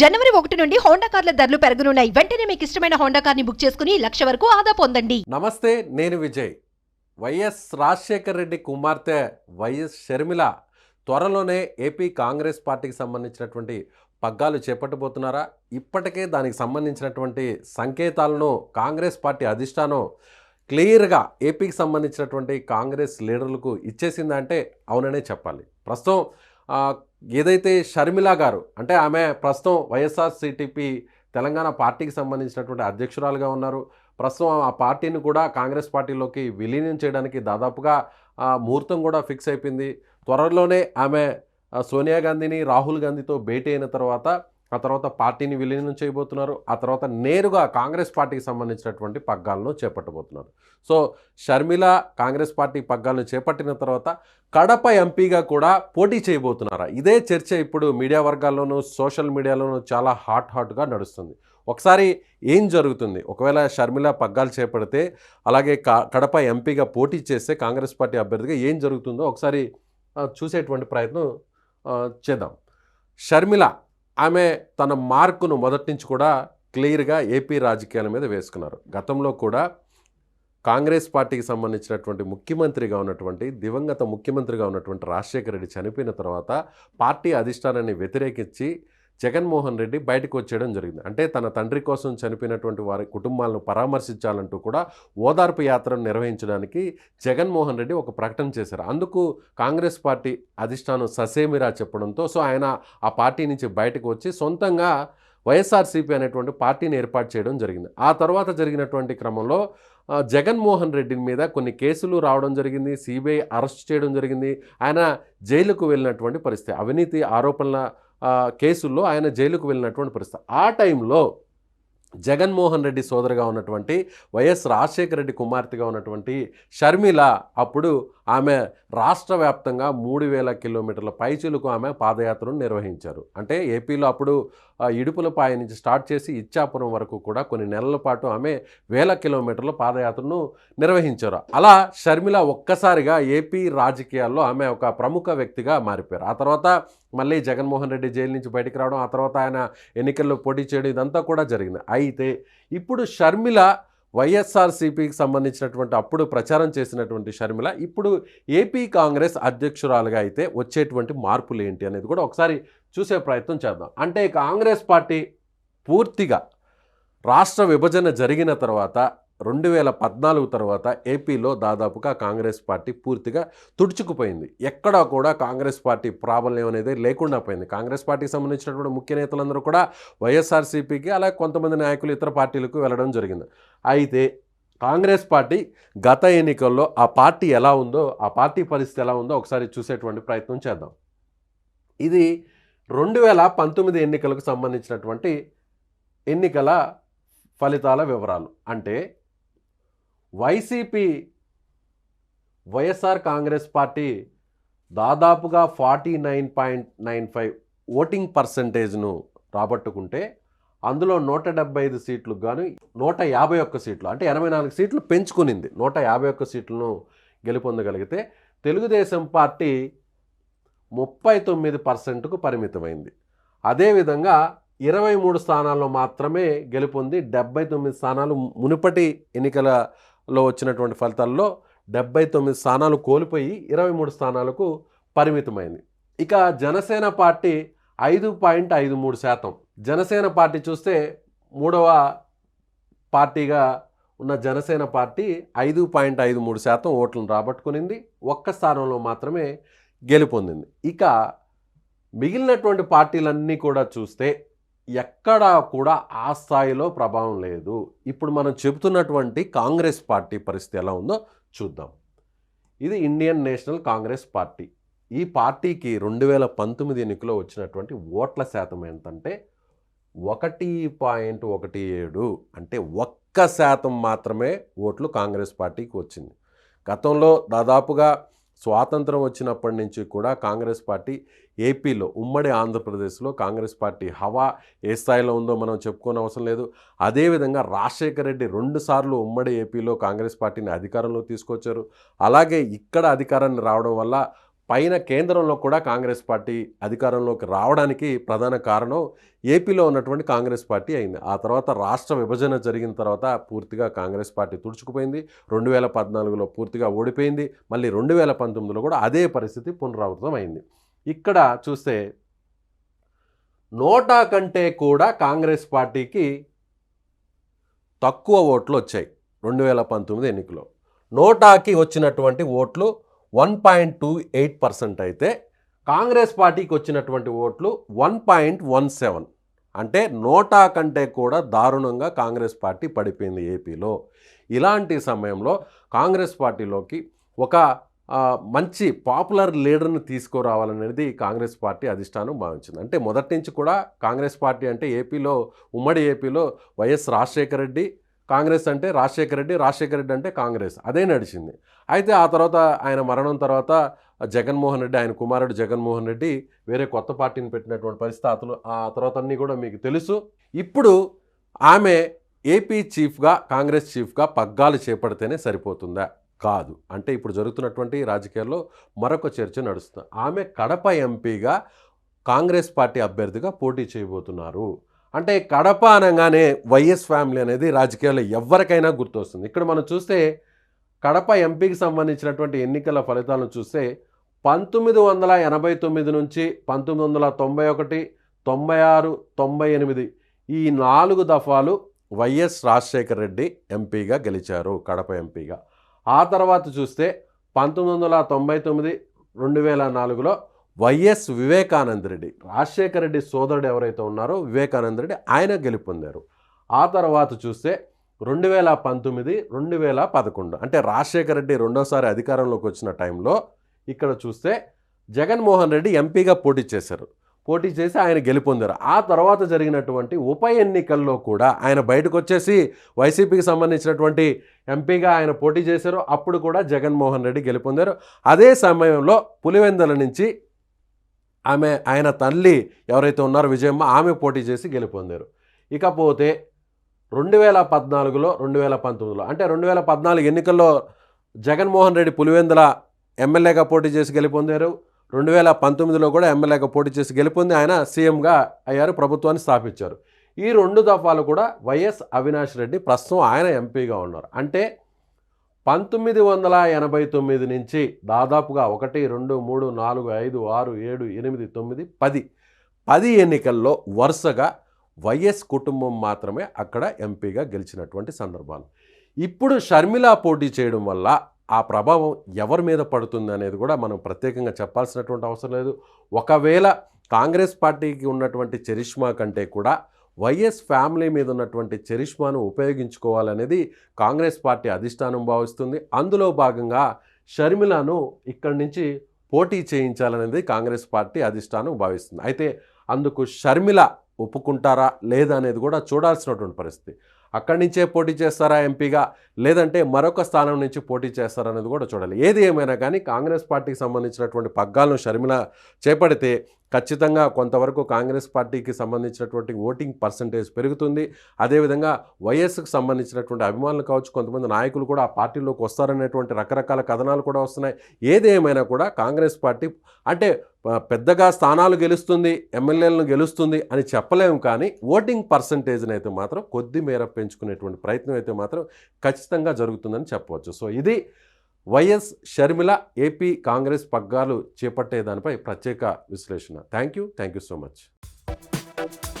జనవరి ఒకటి నుండి హోండా కార్ల ధరలు పెరగనున్నాయి. వెంటనే మీకు ఇష్టమైన హోండా కార్ని బుక్ చేసుకుని లక్ష వరకు ఆదా పొందండి. నమస్తే నేను విజయ్. వైఎస్ రాజశేఖర్ రెడ్డి కుమార్తె వైఎస్ షర్మిల త్వరలోనే ఏపీ కాంగ్రెస్ పార్టీకి సంబంధించినటువంటి పగ్గాలు చేపట్టబోతున్నారా? ఇప్పటికే దానికి సంబంధించినటువంటి సంకేతాలను కాంగ్రెస్ పార్టీ అధిష్టానం క్లియర్గా ఏపీకి సంబంధించినటువంటి కాంగ్రెస్ లీడర్లకు ఇచ్చేసిందంటే అవుననే చెప్పాలి. ప్రస్తుతం ఏదైతే షర్మిల గారు అంటే ఆమె ప్రస్తుతం వైఎస్ఆర్సీటీపీ తెలంగాణ పార్టీకి సంబంధించినటువంటి అధ్యక్షురాలుగా ఉన్నారు. ప్రస్తుతం ఆ పార్టీని కూడా కాంగ్రెస్ పార్టీలోకి విలీనం చేయడానికి దాదాపుగా ముహూర్తం కూడా ఫిక్స్ అయిపోయింది. త్వరలోనే ఆమె సోనియా గాంధీని రాహుల్ గాంధీతో భేటీ అయిన తర్వాత ఆ తర్వాత పార్టీని విలీనం చేయబోతున్నారు. ఆ తర్వాత నేరుగా కాంగ్రెస్ పార్టీకి సంబంధించినటువంటి పగ్గాలను చేపట్టబోతున్నారు. సో షర్మిల కాంగ్రెస్ పార్టీ పగ్గాలను చేపట్టిన తర్వాత కడప ఎంపీగా కూడా పోటీ చేయబోతున్నారా? ఇదే చర్చ ఇప్పుడు మీడియా వర్గాల్లోనూ సోషల్ మీడియాలోనూ చాలా హాట్ హాట్గా నడుస్తుంది. ఒకసారి ఏం జరుగుతుంది? ఒకవేళ షర్మిల పగ్గాలు చేపడితే అలాగే క- కడప ఎంపీగా పోటీ చేస్తే కాంగ్రెస్ పార్టీ అభ్యర్థిగా ఏం జరుగుతుందో ఒకసారి చూసేటువంటి ప్రయత్నం చేద్దాం. షర్మిల ఆమె తన మార్కును మొదటి నుంచి కూడా క్లియర్గా ఏపీ రాజకీయాల మీద వేసుకున్నారు. గతంలో కూడా కాంగ్రెస్ పార్టీకి సంబంధించినటువంటి ముఖ్యమంత్రిగా ఉన్నటువంటి దివంగత ముఖ్యమంత్రిగా ఉన్నటువంటి రాజశేఖర రెడ్డి చనిపోయిన తర్వాత పార్టీ అధిష్టానాన్ని వ్యతిరేకించి జగన్మోహన్ రెడ్డి బయటకు వచ్చేయడం జరిగింది. అంటే తన తండ్రి కోసం చనిపోయినటువంటి వారి కుటుంబాలను పరామర్శించాలంటూ కూడా ఓదార్పు యాత్రను నిర్వహించడానికి జగన్మోహన్ రెడ్డి ఒక ప్రకటన చేశారు. అందుకు కాంగ్రెస్ పార్టీ అధిష్టానం ససేమిరా చెప్పడంతో సో ఆయన ఆ పార్టీ నుంచి బయటకు వచ్చి సొంతంగా వైఎస్ఆర్సీపీ అనేటువంటి పార్టీని ఏర్పాటు చేయడం జరిగింది. ఆ తర్వాత జరిగినటువంటి క్రమంలో జగన్మోహన్ రెడ్డి మీద కొన్ని కేసులు రావడం జరిగింది. సిబిఐ అరెస్ట్ చేయడం జరిగింది. ఆయన జైలుకు వెళ్ళినటువంటి పరిస్థితి అవినీతి ఆరోపణల కేసుల్లో ఆయన జైలుకు వెళ్ళినటువంటి పరిస్థితి. ఆ టైంలో జగన్మోహన్ రెడ్డి సోదరుగా ఉన్నటువంటి వైఎస్ రాజశేఖర రెడ్డి కుమార్తెగా ఉన్నటువంటి షర్మిల అప్పుడు ఆమె రాష్ట్ర వ్యాప్తంగా మూడు వేల కిలోమీటర్ల పైచులకు ఆమె పాదయాత్రను నిర్వహించారు. అంటే ఏపీలో అప్పుడు ఇడుపులపాయ నుంచి స్టార్ట్ చేసి ఇచ్చాపురం వరకు కూడా కొన్ని నెలల పాటు ఆమె వేల కిలోమీటర్ల పాదయాత్రను నిర్వహించారు. అలా షర్మిల ఒక్కసారిగా ఏపీ రాజకీయాల్లో ఆమె ఒక ప్రముఖ వ్యక్తిగా మారిపోయారు. ఆ తర్వాత మళ్ళీ జగన్మోహన్ రెడ్డి జైలు నుంచి బయటికి రావడం ఆ తర్వాత ఆయన ఎన్నికల్లో పోటీ చేయడం ఇదంతా కూడా జరిగింది. అయితే ఇప్పుడు షర్మిల వైఎస్ఆర్సీపీకి సంబంధించినటువంటి అప్పుడు ప్రచారం చేసినటువంటి షర్మిల ఇప్పుడు ఏపీ కాంగ్రెస్ అధ్యక్షురాలుగా అయితే వచ్చేటువంటి మార్పులు ఏంటి అనేది కూడా ఒకసారి చూసే ప్రయత్నం చేద్దాం. అంటే కాంగ్రెస్ పార్టీ పూర్తిగా రాష్ట్ర విభజన జరిగిన తర్వాత రెండు వేల పద్నాలుగు తర్వాత ఏపీలో దాదాపుగా కాంగ్రెస్ పార్టీ పూర్తిగా తుడుచుకుపోయింది. ఎక్కడా కూడా కాంగ్రెస్ పార్టీ ప్రాబల్యం అనేది లేకుండా పోయింది. కాంగ్రెస్ పార్టీకి సంబంధించినటువంటి ముఖ్య నేతలందరూ కూడా వైఎస్ఆర్సీపీకి అలాగే కొంతమంది నాయకులు ఇతర పార్టీలకు వెళ్ళడం జరిగింది. అయితే కాంగ్రెస్ పార్టీ గత ఎన్నికల్లో ఆ పార్టీ ఎలా ఉందో ఆ పార్టీ పరిస్థితి ఎలా ఉందో ఒకసారి చూసేటువంటి ప్రయత్నం చేద్దాం. ఇది రెండు వేల పంతొమ్మిది ఎన్నికలకు సంబంధించినటువంటి ఎన్నికల ఫలితాల వివరాలు. అంటే వైసీపీ వైఎస్ఆర్ కాంగ్రెస్ పార్టీ దాదాపుగా forty nine point nine five voting పర్సంటేజ్ను రాబట్టుకుంటే అందులో నూట డెబ్బై ఐదు సీట్లు గాను నూట యాభై ఒక్క సీట్లు అంటే ఎనభై నాలుగు సీట్లు పెంచుకునింది. నూట యాభై ఒక్క సీట్లను గెలుపొందగలిగితే తెలుగుదేశం పార్టీ ముప్పై తొమ్మిది పర్సెంట్కు పరిమితమైంది. అదేవిధంగా ఇరవై మూడు స్థానాల్లో మాత్రమే గెలుపొంది డెబ్బై తొమ్మిది స్థానాలు మునుపటి ఎన్నికల లో వచ్చినటువంటి ఫలితాల్లో డెబ్బై తొమ్మిది స్థానాలు కోల్పోయి ఇరవై మూడు స్థానాలకు పరిమితమైంది. ఇక జనసేన పార్టీ ఐదు పాయింట్ ఐదు మూడు శాతం. జనసేన పార్టీ చూస్తే మూడవ పార్టీగా ఉన్న జనసేన పార్టీ ఐదు పాయింట్ ఐదు మూడు శాతం ఓట్లను రాబట్టుకునింది. ఒక్క స్థానంలో మాత్రమే గెలుపొందింది. ఇక మిగిలినటువంటి పార్టీలన్నీ కూడా చూస్తే ఎక్కడా కూడా ఆ స్థాయిలో ప్రభావం లేదు. ఇప్పుడు మనం చెబుతున్నటువంటి కాంగ్రెస్ పార్టీ పరిస్థితి ఎలా ఉందో చూద్దాం. ఇది ఇండియన్ నేషనల్ కాంగ్రెస్ పార్టీ. ఈ పార్టీకి రెండు వేల పంతొమ్మిది ఎన్నికలో వచ్చినటువంటి ఓట్ల శాతం ఏంటంటే ఒకటి పాయింట్ ఒకటి ఏడు అంటే ఒక్క శాతం మాత్రమే ఓట్లు కాంగ్రెస్ పార్టీకి వచ్చింది. గతంలో దాదాపుగా స్వాతంత్రం వచ్చినప్పటి నుంచి కూడా కాంగ్రెస్ పార్టీ ఏపీలో ఉమ్మడి ఆంధ్రప్రదేశ్లో కాంగ్రెస్ పార్టీ హవా ఏ స్థాయిలో ఉందో మనం చెప్పుకోని అవసరం లేదు. అదేవిధంగా రాజశేఖర రెడ్డి రెండుసార్లు ఉమ్మడి ఏపీలో కాంగ్రెస్ పార్టీని అధికారంలో తీసుకొచ్చారు. అలాగే ఇక్కడ అధికారాన్ని రావడం వల్ల పైన కేంద్రంలో కూడా కాంగ్రెస్ పార్టీ అధికారంలోకి రావడానికి ప్రధాన కారణం ఏపీలో ఉన్నటువంటి కాంగ్రెస్ పార్టీ అయింది. ఆ తర్వాత రాష్ట్ర విభజన జరిగిన తర్వాత పూర్తిగా కాంగ్రెస్ పార్టీ తుడుచుకుపోయింది. రెండు వేల పద్నాలుగులో పూర్తిగా ఓడిపోయింది. మళ్ళీ రెండు వేల పంతొమ్మిదిలో కూడా అదే పరిస్థితి పునరావృతం అయింది. ఇక్కడ చూస్తే నోటా కంటే కూడా కాంగ్రెస్ పార్టీకి తక్కువ ఓట్లు వచ్చాయి రెండు వేల పంతొమ్మిది ఎన్నికలో. నోటాకి వచ్చినటువంటి ఓట్లు one point two eight percent అయితే కాంగ్రెస్ పార్టీకి వచ్చినటువంటి ఓట్లు వన్ పాయింట్ వన్ సెవెన్. అంటే నోటా కంటే కూడా దారుణంగా కాంగ్రెస్ పార్టీ పడిపోయింది ఏపీలో. ఇలాంటి సమయంలో కాంగ్రెస్ పార్టీలోకి ఒక మంచి పాపులర్ లీడర్ని తీసుకురావాలనేది కాంగ్రెస్ పార్టీ అధిష్టానం భావించింది. అంటే మొదటి నుంచి కూడా కాంగ్రెస్ పార్టీ అంటే ఏపీలో ఉమ్మడి ఏపీలో వైఎస్ రాజశేఖర రెడ్డి కాంగ్రెస్ అంటే రాజశేఖర రెడ్డి రాజశేఖర రెడ్డి అంటే కాంగ్రెస్. అదే నడిచింది. అయితే ఆ తర్వాత ఆయన మరణం తర్వాత జగన్మోహన్ రెడ్డి ఆయన కుమారుడు జగన్మోహన్ రెడ్డి వేరే కొత్త పార్టీని పెట్టినటువంటి పరిస్థితులు ఆ తర్వాత అన్నీ కూడా మీకు తెలుసు. ఇప్పుడు ఆమె ఏపీ చీఫ్గా కాంగ్రెస్ చీఫ్గా పగ్గాలు చేపడితేనే సరిపోతుందా? కాదు. అంటే ఇప్పుడు జరుగుతున్నటువంటి రాజకీయాల్లో మరొక చర్చ నడుస్తుంది. ఆమె కడప ఎంపీగా కాంగ్రెస్ పార్టీ అభ్యర్థిగా పోటీ చేయబోతున్నారు. అంటే కడప అనగానే వైఎస్ ఫ్యామిలీ అనేది రాజకీయాల్లో ఎవరికైనా గుర్తొస్తుంది. ఇక్కడ మనం చూస్తే కడప ఎంపీకి సంబంధించినటువంటి ఎన్నికల ఫలితాలను చూస్తే పంతొమ్మిది వందల ఎనభై తొమ్మిది నుంచి పంతొమ్మిది వందల తొంభై ఒకటి తొంభై ఆరు తొంభై ఎనిమిది ఈ నాలుగు దఫాలు వైఎస్ రాజశేఖర రెడ్డి ఎంపీగా గెలిచారు కడప ఎంపీగా. ఆ తర్వాత చూస్తే పంతొమ్మిది వందల తొంభై తొమ్మిది రెండు వేల నాలుగులో వైఎస్ వివేకానంద రెడ్డి రాజశేఖర రెడ్డి సోదరుడు ఎవరైతే ఉన్నారో వివేకానంద రెడ్డి ఆయన గెలుపొందారు. ఆ తర్వాత చూస్తే రెండు వేల పంతొమ్మిది రెండు వేల పదకొండు. అంటే రాజశేఖర రెడ్డి రెండోసారి అధికారంలోకి వచ్చిన టైంలో ఇక్కడ చూస్తే జగన్మోహన్ రెడ్డి ఎంపీగా పోటీ చేశారు. పోటీ చేసి ఆయన గెలుపొందారు. ఆ తర్వాత జరిగినటువంటి ఉప ఎన్నికల్లో కూడా ఆయన బయటకు వచ్చేసి వైసీపీకి సంబంధించినటువంటి ఎంపీగా ఆయన పోటీ చేశారు. అప్పుడు కూడా జగన్మోహన్ రెడ్డి గెలుపొందారు. అదే సమయంలో పులివెందల నుంచి ఆమె ఆయన తల్లి ఎవరైతే ఉన్నారో విజయమ్మ ఆమె పోటీ చేసి గెలుపొందారు. ఇకపోతే రెండు వేల పద్నాలుగులో రెండు వేల పంతొమ్మిదిలో అంటే రెండు వేల పద్నాలుగు ఎన్నికల్లో జగన్మోహన్ రెడ్డి పులివెందుల ఎమ్మెల్యేగా పోటీ చేసి గెలుపొందారు. రెండు వేల పంతొమ్మిదిలో కూడా ఎమ్మెల్యేగా పోటీ చేసి గెలుపొంది ఆయన సీఎంగా అయ్యారు ప్రభుత్వాన్ని స్థాపించారు. ఈ రెండు దఫాలు కూడా వైఎస్ అవినాష్ రెడ్డి ప్రస్తుతం ఆయన ఎంపీగా ఉన్నారు. అంటే పంతొమ్మిది వందల ఎనభై తొమ్మిది నుంచి దాదాపుగా ఒకటి రెండు మూడు నాలుగు ఐదు ఆరు ఏడు ఎనిమిది తొమ్మిది పది. పది ఎన్నికల్లో వరుసగా వైఎస్ కుటుంబం మాత్రమే అక్కడ ఎంపీగా గెలిచినటువంటి సందర్భాలు. ఇప్పుడు షర్మిల పోటీ చేయడం వల్ల ఆ ప్రభావం ఎవరి మీద పడుతుంది అనేది కూడా మనం ప్రత్యేకంగా చెప్పాల్సినటువంటి అవసరం లేదు. ఒకవేళ కాంగ్రెస్ పార్టీకి ఉన్నటువంటి చరిష్మా కంటే కూడా వైఎస్ ఫ్యామిలీ మీద ఉన్నటువంటి చరిష్మాను ఉపయోగించుకోవాలనేది కాంగ్రెస్ పార్టీ అధిష్టానం భావిస్తుంది. అందులో భాగంగా షర్మిలను ఇక్కడి నుంచి పోటీ చేయించాలనేది కాంగ్రెస్ పార్టీ అధిష్టానం భావిస్తుంది. అయితే అందుకు షర్మిల ఒప్పుకుంటారా లేదా అనేది కూడా చూడాల్సినటువంటి పరిస్థితి. అక్కడి నుంచే పోటీ చేస్తారా ఎంపీగా? లేదంటే మరొక స్థానం నుంచి పోటీ చేస్తారా అనేది కూడా చూడాలి. ఏది ఏమైనా కానీ కాంగ్రెస్ పార్టీకి సంబంధించినటువంటి పగ్గాలను షర్మిల చేపడితే ఖచ్చితంగా కొంతవరకు కాంగ్రెస్ పార్టీకి సంబంధించినటువంటి ఓటింగ్ పర్సంటేజ్ పెరుగుతుంది. అదేవిధంగా వైఎస్కి సంబంధించినటువంటి అభిమానులు కావచ్చు కొంతమంది నాయకులు కూడా ఆ పార్టీలోకి వస్తారనేటువంటి రకరకాల కథనాలు కూడా వస్తున్నాయి. ఏది ఏమైనా కూడా కాంగ్రెస్ పార్టీ అంటే పెద్దగా స్థానాలు గెలుస్తుంది ఎమ్మెల్యేలను గెలుస్తుంది అని చెప్పలేము కానీ ఓటింగ్ పర్సంటేజ్ని అయితే మాత్రం కొద్ది మేర పెంచుకునేటువంటి ప్రయత్నం అయితే మాత్రం ఖచ్చితంగా జరుగుతుందని చెప్పవచ్చు. సో ఇది వైఎస్ షర్మిల ఏపీ కాంగ్రెస్ పగ్గాలు చేపట్టే దానిపై ప్రత్యేక విశ్లేషణ. Thank you thank you so much.